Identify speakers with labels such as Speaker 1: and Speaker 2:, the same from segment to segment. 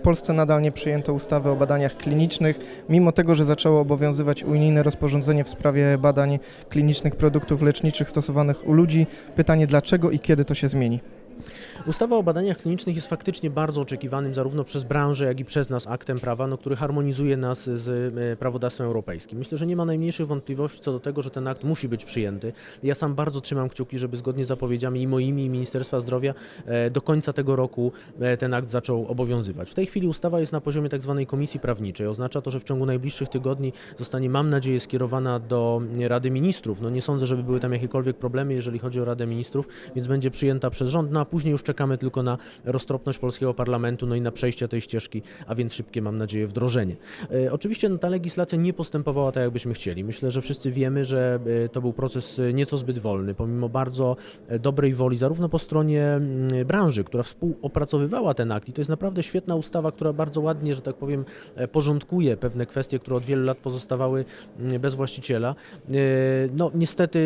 Speaker 1: Polsce nadal nie przyjęto ustawy o badaniach klinicznych, mimo tego, że zaczęło obowiązywać unijne rozporządzenie w sprawie badań klinicznych produktów leczniczych stosowanych u ludzi. Pytanie dlaczego i kiedy to się zmieni?
Speaker 2: Ustawa o badaniach klinicznych jest faktycznie bardzo oczekiwanym zarówno przez branżę, jak i przez nas aktem prawa, no, który harmonizuje nas z e, prawodawstwem europejskim. Myślę, że nie ma najmniejszych wątpliwości co do tego, że ten akt musi być przyjęty. Ja sam bardzo trzymam kciuki, żeby zgodnie z zapowiedziami i moimi, i Ministerstwa Zdrowia e, do końca tego roku e, ten akt zaczął obowiązywać. W tej chwili ustawa jest na poziomie tak zwanej komisji prawniczej. Oznacza to, że w ciągu najbliższych tygodni zostanie, mam nadzieję, skierowana do Rady Ministrów. No nie sądzę, żeby były tam jakiekolwiek problemy, jeżeli chodzi o Radę Ministrów, więc będzie przyjęta przez rząd, no a później już czekamy tylko na roztropność polskiego parlamentu, no i na przejście tej ścieżki, a więc szybkie, mam nadzieję, wdrożenie. E, oczywiście no, ta legislacja nie postępowała tak, jakbyśmy chcieli. Myślę, że wszyscy wiemy, że e, to był proces e, nieco zbyt wolny, pomimo bardzo dobrej woli, zarówno po stronie mm, branży, która współopracowywała ten akt i to jest naprawdę świetna ustawa, która bardzo ładnie, że tak powiem, porządkuje pewne kwestie, które od wielu lat pozostawały mm, bez właściciela. No niestety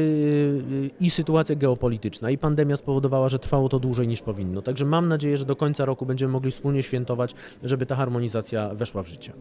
Speaker 2: i sytuacja geopolityczna, i pandemia spowodowała, że trwało to dłużej niż powinno. Także mam nadzieję, że do końca roku będziemy mogli wspólnie świętować, żeby ta harmonizacja weszła w życie.